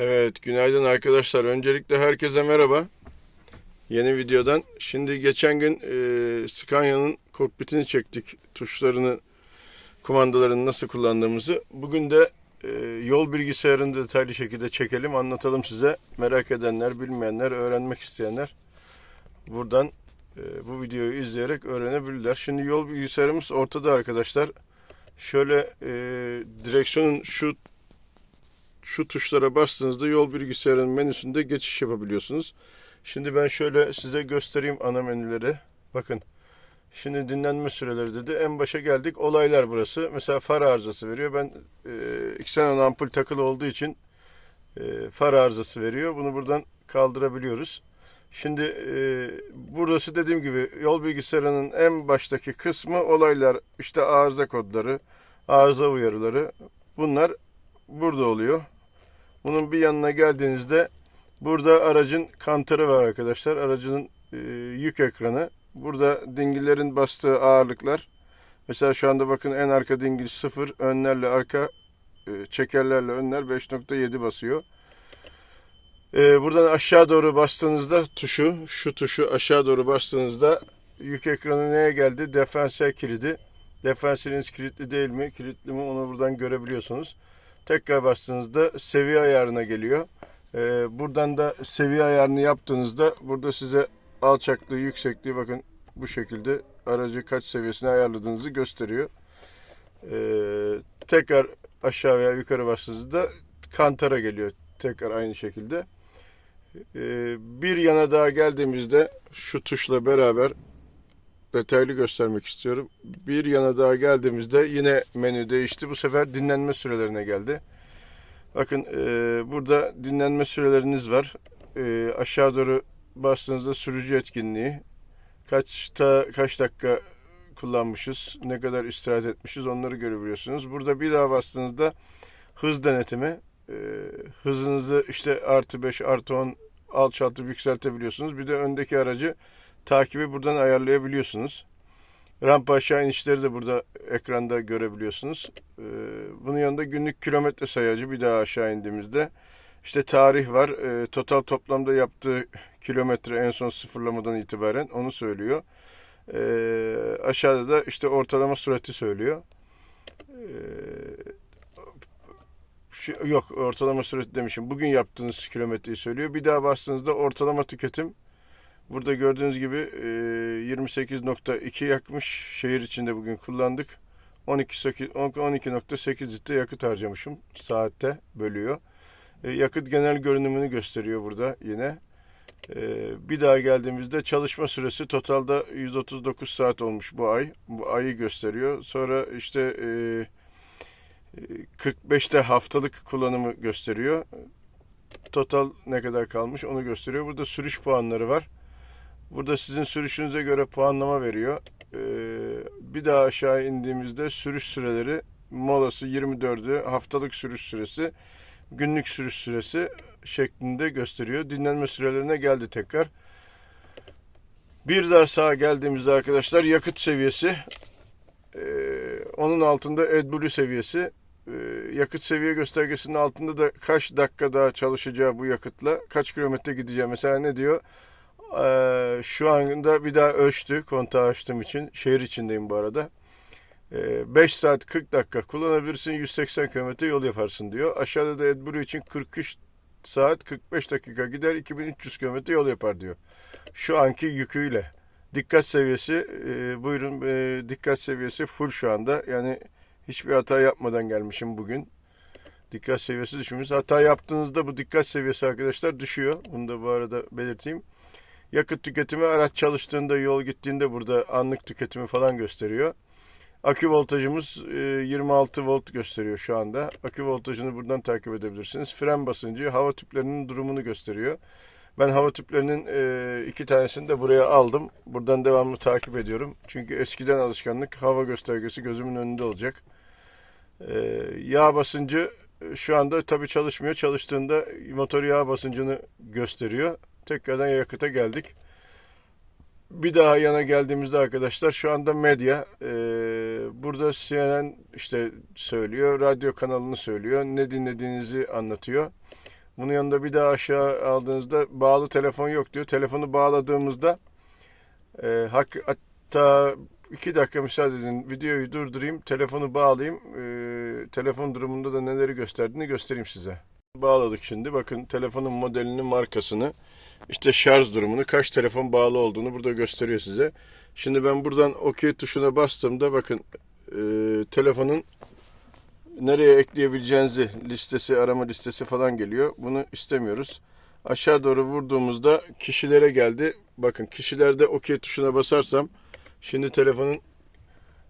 Evet, günaydın arkadaşlar. Öncelikle herkese merhaba. Yeni videodan. Şimdi geçen gün e, Scania'nın kokpitini çektik. Tuşlarını, kumandalarını nasıl kullandığımızı. Bugün de e, yol bilgisayarını detaylı şekilde çekelim, anlatalım size. Merak edenler, bilmeyenler, öğrenmek isteyenler buradan e, bu videoyu izleyerek öğrenebilirler. Şimdi yol bilgisayarımız ortada arkadaşlar. Şöyle e, direksiyonun şu şu tuşlara bastığınızda yol bilgisayarının menüsünde geçiş yapabiliyorsunuz. Şimdi ben şöyle size göstereyim ana menüleri. Bakın. Şimdi dinlenme süreleri dedi. En başa geldik. Olaylar burası. Mesela far arızası veriyor. Ben e, xenon ampul takılı olduğu için e, far arızası veriyor. Bunu buradan kaldırabiliyoruz. Şimdi e, burası dediğim gibi yol bilgisayarının en baştaki kısmı olaylar. işte arıza kodları, arıza uyarıları. Bunlar burada oluyor. Bunun bir yanına geldiğinizde burada aracın kantarı var arkadaşlar. Aracının e, yük ekranı. Burada dingillerin bastığı ağırlıklar. Mesela şu anda bakın en arka dingil 0, önlerle arka e, çekerlerle önler 5.7 basıyor. E, buradan aşağı doğru bastığınızda tuşu, şu tuşu aşağı doğru bastığınızda yük ekranı neye geldi? Diferansiyel kilidi. Diferansiyeliniz kilitli değil mi? Kilitli mi? Onu buradan görebiliyorsunuz. Tekrar bastığınızda seviye ayarına geliyor. Ee, buradan da seviye ayarını yaptığınızda burada size alçaklığı, yüksekliği bakın bu şekilde aracı kaç seviyesine ayarladığınızı gösteriyor. Ee, tekrar aşağı veya yukarı bastığınızda kantara geliyor. Tekrar aynı şekilde. Ee, bir yana daha geldiğimizde şu tuşla beraber detaylı göstermek istiyorum. Bir yana daha geldiğimizde yine menü değişti. Bu sefer dinlenme sürelerine geldi. Bakın e, burada dinlenme süreleriniz var. E, aşağı doğru bastığınızda sürücü etkinliği. Kaçta kaç dakika kullanmışız, ne kadar istirahat etmişiz onları görebiliyorsunuz. Burada bir daha bastığınızda hız denetimi. E, hızınızı işte artı 5, artı 10 alçaltıp yükseltebiliyorsunuz. Bir de öndeki aracı takibi buradan ayarlayabiliyorsunuz. Rampa aşağı inişleri de burada ekranda görebiliyorsunuz. Ee, bunun yanında günlük kilometre sayacı bir daha aşağı indiğimizde işte tarih var. Ee, total toplamda yaptığı kilometre en son sıfırlamadan itibaren onu söylüyor. Ee, aşağıda da işte ortalama sürati söylüyor. yok ortalama sürati demişim. Bugün yaptığınız kilometreyi söylüyor. Bir daha bastığınızda ortalama tüketim Burada gördüğünüz gibi 28.2 yakmış. Şehir içinde bugün kullandık. 12.8 litre yakıt harcamışım. Saatte bölüyor. Yakıt genel görünümünü gösteriyor burada yine. Bir daha geldiğimizde çalışma süresi totalda 139 saat olmuş bu ay. Bu ayı gösteriyor. Sonra işte 45'te haftalık kullanımı gösteriyor. Total ne kadar kalmış onu gösteriyor. Burada sürüş puanları var. Burada sizin sürüşünüze göre puanlama veriyor. Ee, bir daha aşağı indiğimizde sürüş süreleri molası 24'ü, haftalık sürüş süresi, günlük sürüş süresi şeklinde gösteriyor. Dinlenme sürelerine geldi tekrar. Bir daha sağa geldiğimizde arkadaşlar yakıt seviyesi, ee, onun altında AdBlue seviyesi, ee, yakıt seviye göstergesinin altında da kaç dakika daha çalışacağı bu yakıtla kaç kilometre gideceği. Mesela ne diyor? Ee, şu anda bir daha ölçtü kontağı açtığım için. Şehir içindeyim bu arada. Ee, 5 saat 40 dakika kullanabilirsin 180 km yol yaparsın diyor. Aşağıda da AdBlue için 43 saat 45 dakika gider 2300 km yol yapar diyor. Şu anki yüküyle. Dikkat seviyesi e, buyurun e, dikkat seviyesi full şu anda. Yani hiçbir hata yapmadan gelmişim bugün. Dikkat seviyesi düşmüş. Hata yaptığınızda bu dikkat seviyesi arkadaşlar düşüyor. Bunu da bu arada belirteyim. Yakıt tüketimi araç çalıştığında, yol gittiğinde burada anlık tüketimi falan gösteriyor. Akü voltajımız 26 e, volt gösteriyor şu anda. Akü voltajını buradan takip edebilirsiniz. Fren basıncı hava tüplerinin durumunu gösteriyor. Ben hava tüplerinin e, iki tanesini de buraya aldım. Buradan devamlı takip ediyorum. Çünkü eskiden alışkanlık hava göstergesi gözümün önünde olacak. E, yağ basıncı şu anda tabii çalışmıyor. Çalıştığında motor yağ basıncını gösteriyor. Tekrardan yakıta geldik. Bir daha yana geldiğimizde arkadaşlar şu anda medya e, burada CNN işte söylüyor radyo kanalını söylüyor ne dinlediğinizi anlatıyor. Bunun yanında bir daha aşağı aldığınızda bağlı telefon yok diyor. Telefonu bağladığımızda e, hatta iki dakika müsaade edin. Videoyu durdurayım. Telefonu bağlayayım. E, telefon durumunda da neleri gösterdiğini göstereyim size. Bağladık şimdi. Bakın telefonun modelini, markasını, işte şarj durumunu, kaç telefon bağlı olduğunu burada gösteriyor size. Şimdi ben buradan OK tuşuna bastığımda bakın e, telefonun nereye ekleyebileceğinizi listesi, arama listesi falan geliyor. Bunu istemiyoruz. Aşağı doğru vurduğumuzda kişilere geldi. Bakın kişilerde OK tuşuna basarsam şimdi telefonun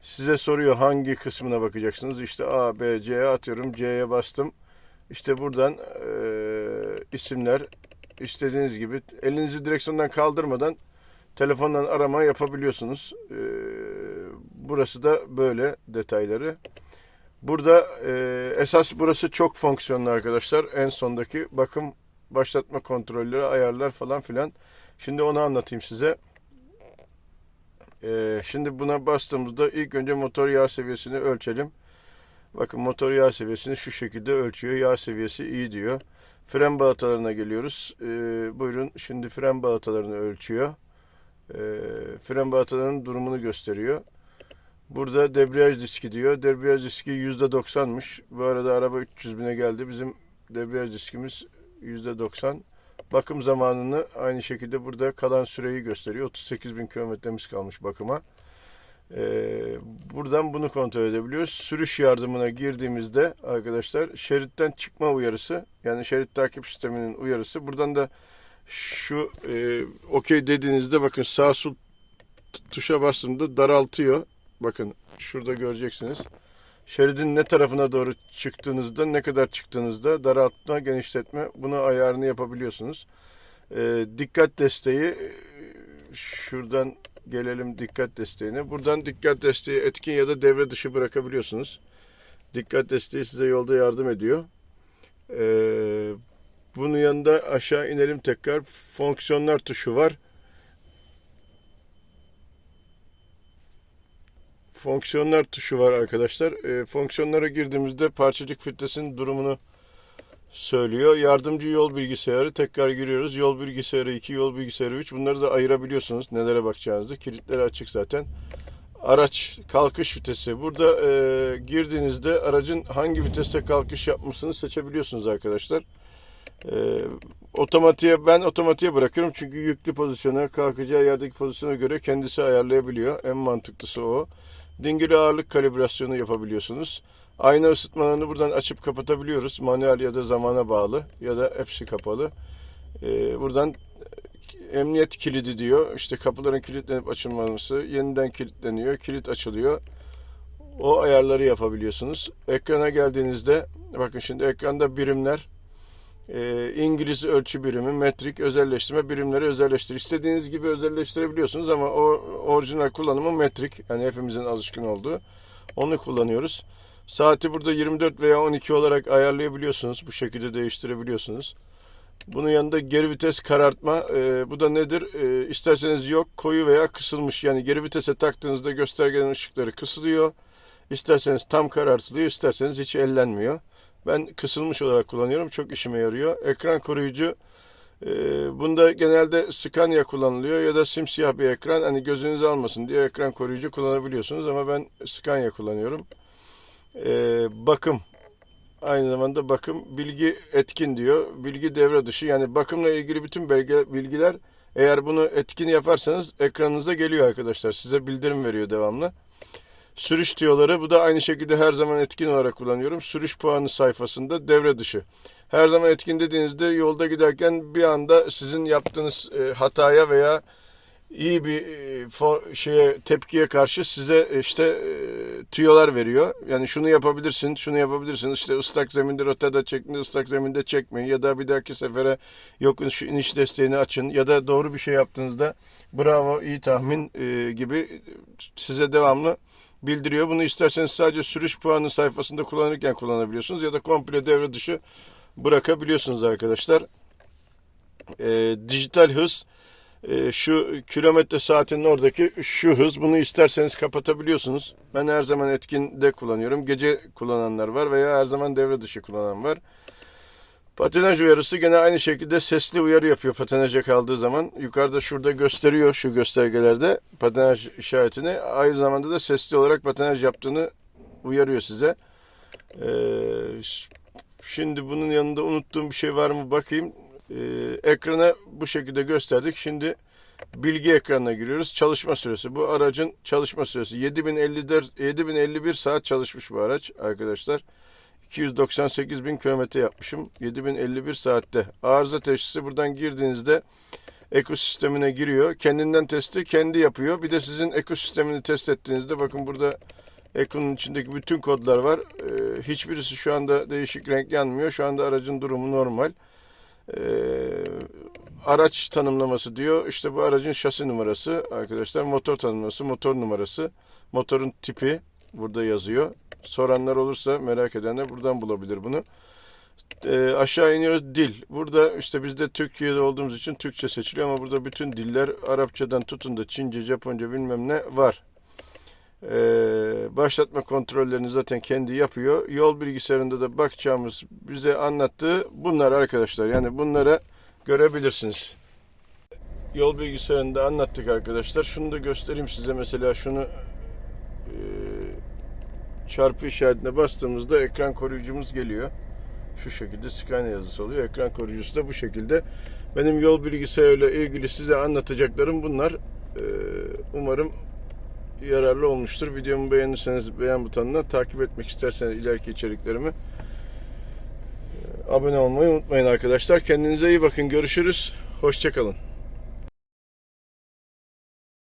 size soruyor hangi kısmına bakacaksınız. İşte A, B, C'ye atıyorum. C'ye bastım. İşte buradan e, isimler istediğiniz gibi elinizi direksiyondan kaldırmadan telefondan arama yapabiliyorsunuz. E, burası da böyle detayları. Burada e, esas burası çok fonksiyonlu arkadaşlar. En sondaki bakım başlatma kontrolleri, ayarlar falan filan. Şimdi onu anlatayım size. E, şimdi buna bastığımızda ilk önce motor yağ seviyesini ölçelim. Bakın motor yağ seviyesini şu şekilde ölçüyor. Yağ seviyesi iyi diyor. Fren balatalarına geliyoruz. E, buyurun şimdi fren balatalarını ölçüyor. E, fren balatalarının durumunu gösteriyor. Burada debriyaj diski diyor. Debriyaj diski %90'mış. Bu arada araba 300 bine geldi. Bizim debriyaj diskimiz %90. Bakım zamanını aynı şekilde burada kalan süreyi gösteriyor. 38 bin kilometremiz kalmış bakıma. Ee, buradan bunu kontrol edebiliyoruz. Sürüş yardımına girdiğimizde arkadaşlar şeritten çıkma uyarısı yani şerit takip sisteminin uyarısı. Buradan da şu e, okey dediğinizde bakın sağ sol tuşa bastığımda daraltıyor. Bakın şurada göreceksiniz. Şeridin ne tarafına doğru çıktığınızda, ne kadar çıktığınızda daraltma, genişletme bunu ayarını yapabiliyorsunuz. Ee, dikkat desteği e, şuradan gelelim dikkat desteğine. Buradan dikkat desteği etkin ya da devre dışı bırakabiliyorsunuz. Dikkat desteği size yolda yardım ediyor. Ee, bunun yanında aşağı inelim tekrar. Fonksiyonlar tuşu var. fonksiyonlar tuşu var arkadaşlar. E, fonksiyonlara girdiğimizde parçacık filtresinin durumunu söylüyor. Yardımcı yol bilgisayarı tekrar giriyoruz. Yol bilgisayarı 2, yol bilgisayarı 3. Bunları da ayırabiliyorsunuz nelere bakacağınızı. Kilitleri açık zaten. Araç kalkış vitesi. Burada e, girdiğinizde aracın hangi viteste kalkış yapmasını seçebiliyorsunuz arkadaşlar. E, otomatiğe ben otomatiğe bırakıyorum çünkü yüklü pozisyona kalkacağı yerdeki pozisyona göre kendisi ayarlayabiliyor. En mantıklısı o. Dingil ağırlık kalibrasyonu yapabiliyorsunuz. Ayna ısıtmalarını buradan açıp kapatabiliyoruz. Manuel ya da zamana bağlı ya da hepsi kapalı. Ee, buradan emniyet kilidi diyor. İşte kapıların kilitlenip açılması, yeniden kilitleniyor, kilit açılıyor. O ayarları yapabiliyorsunuz. Ekrana geldiğinizde bakın şimdi ekranda birimler e, İngiliz ölçü birimi, metrik, özelleştirme birimleri özelleştir. İstediğiniz gibi özelleştirebiliyorsunuz ama o orijinal kullanımı metrik. Yani hepimizin alışkın olduğu. Onu kullanıyoruz. Saati burada 24 veya 12 olarak ayarlayabiliyorsunuz. Bu şekilde değiştirebiliyorsunuz. Bunun yanında geri vites karartma. E, bu da nedir? E, isterseniz yok, koyu veya kısılmış. Yani geri vitese taktığınızda göstergenin ışıkları kısılıyor. İsterseniz tam karartılıyor, isterseniz hiç ellenmiyor. Ben kısılmış olarak kullanıyorum. Çok işime yarıyor. Ekran koruyucu e, bunda genelde Scania kullanılıyor ya da simsiyah bir ekran. Hani gözünüzü almasın diye ekran koruyucu kullanabiliyorsunuz ama ben Scania kullanıyorum. E, bakım aynı zamanda bakım bilgi etkin diyor. Bilgi devre dışı yani bakımla ilgili bütün belge, bilgiler eğer bunu etkin yaparsanız ekranınıza geliyor arkadaşlar. Size bildirim veriyor devamlı. Sürüş tiyoları bu da aynı şekilde her zaman etkin olarak kullanıyorum. Sürüş puanı sayfasında devre dışı. Her zaman etkin dediğinizde yolda giderken bir anda sizin yaptığınız e, hataya veya iyi bir e, şeye tepkiye karşı size işte e, tüyolar veriyor. Yani şunu yapabilirsin, şunu yapabilirsin. İşte ıslak zeminde rotada çekin, ıslak zeminde çekmeyin ya da bir dahaki sefere yok şu iniş desteğini açın ya da doğru bir şey yaptığınızda bravo, iyi tahmin e, gibi size devamlı bildiriyor. Bunu isterseniz sadece sürüş puanı sayfasında kullanırken kullanabiliyorsunuz ya da komple devre dışı bırakabiliyorsunuz arkadaşlar. E, dijital hız e, şu kilometre saatinin oradaki şu hız bunu isterseniz kapatabiliyorsunuz. Ben her zaman etkinde kullanıyorum. Gece kullananlar var veya her zaman devre dışı kullanan var. Patinaj uyarısı gene aynı şekilde sesli uyarı yapıyor patinaja kaldığı zaman. Yukarıda şurada gösteriyor şu göstergelerde patinaj işaretini. Aynı zamanda da sesli olarak patinaj yaptığını uyarıyor size. Ee, şimdi bunun yanında unuttuğum bir şey var mı bakayım. Ee, ekrana bu şekilde gösterdik. Şimdi bilgi ekranına giriyoruz. Çalışma süresi. Bu aracın çalışma süresi 7054 7051 saat çalışmış bu araç arkadaşlar. 298 bin kilometre yapmışım. 7051 saatte. Arıza teşhisi buradan girdiğinizde ekosistemine giriyor. Kendinden testi kendi yapıyor. Bir de sizin ekosistemini test ettiğinizde bakın burada Eko'nun içindeki bütün kodlar var. Ee, hiçbirisi şu anda değişik renk yanmıyor. Şu anda aracın durumu normal. Ee, araç tanımlaması diyor. İşte bu aracın şasi numarası arkadaşlar. Motor tanımlaması, motor numarası, motorun tipi burada yazıyor. Soranlar olursa merak edenler buradan bulabilir bunu. Ee, aşağı iniyoruz dil. Burada işte biz de Türkiye'de olduğumuz için Türkçe seçiliyor ama burada bütün diller Arapçadan tutun da Çince, Japonca bilmem ne var. Ee, başlatma kontrollerini zaten kendi yapıyor. Yol bilgisayarında da bakacağımız bize anlattığı bunlar arkadaşlar. Yani bunlara görebilirsiniz. Yol bilgisayarında anlattık arkadaşlar. Şunu da göstereyim size. Mesela şunu e, çarpı işaretine bastığımızda ekran koruyucumuz geliyor. Şu şekilde Scania yazısı oluyor. Ekran koruyucusu da bu şekilde. Benim yol bilgisayarıyla ilgili size anlatacaklarım bunlar. Ee, umarım yararlı olmuştur. Videomu beğenirseniz beğen butonuna takip etmek isterseniz ileriki içeriklerimi e, abone olmayı unutmayın arkadaşlar. Kendinize iyi bakın. Görüşürüz. Hoşçakalın.